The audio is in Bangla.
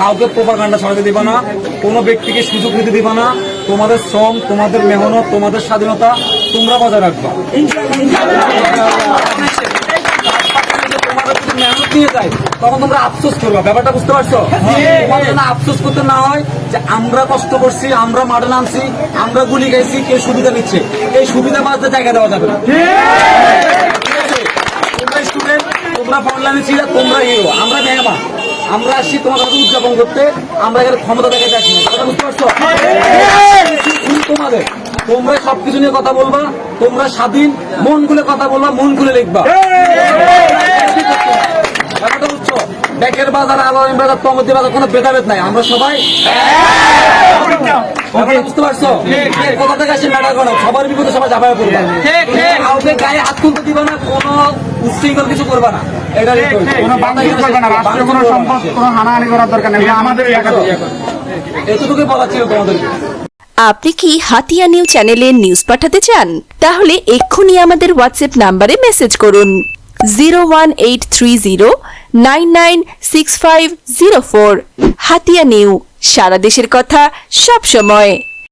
কাউকে প্রোপাগান্ডা ছড়াতে দিবা না কোনো ব্যক্তিকে সুযোগ নিতে দিবা না। তোমাদের শ্রম তোমাদের মেহনত তোমাদের স্বাধীনতা তোমরা বজায় রাখবা। মেহনত নিয়ে যায় তখন তোমরা আফসোস করবা। ব্যাপারটা বুঝতে পারছ? তোমাদের যেন আফসোস করতে না হয় যে আমরা কষ্ট করছি আমরা মাঠে নামছি আমরা গুলি খাইছি কেউ সুবিধা নিচ্ছে। এই সুবিধা জায়গা দেওয়া যাবে না? তোমরা স্টুডেন্ট তোমরা ফ্রন্টলাইনে ছিল তোমরা হিরো আমরা মেহমান। আমরা আসছি তোমার কাছে উদযাপন করতে। আমরা এখানে ক্ষমতা দেখাতে আসি না। বুঝতে পারছ? তোমাদের। তোমরা সবকিছু নিয়ে কথা বলবা তোমরা স্বাধীন মন খুলে কথা বলবা মন খুলে লিখবা। বুঝছ? ব্যাকের বাজার আলো বাজার তমদি বাজার কোনো ভেদাভেদ নাই। আমরা সবাই ব্যাপারটা বুঝতে পারছ? এই কথা থেকে ম্যাটার করো সবার বিপদে সবাই যাবাই পড়বা। কাউকে গায়ে হাত তুলতে দিবা না কোনো উচ্ছৃঙ্খল কিছু করবা না। এটা কোনো বাংলাদেশ করবে না রাষ্ট্রের কোনো হানাহানি করার দরকার নেই। আমাদের এলাকা বলা ছিল তোমাদেরকে আপনি কি হাতিয়া নিউজ চ্যানেলে নিউজ পাঠাতে চান? তাহলে এক্ষুনি আমাদের হোয়াটসঅ্যাপ নাম্বারে মেসেজ করুন। Zero one eight three zero nine nine six five zero four Hatiya new সারা দেশের কথা সব সময়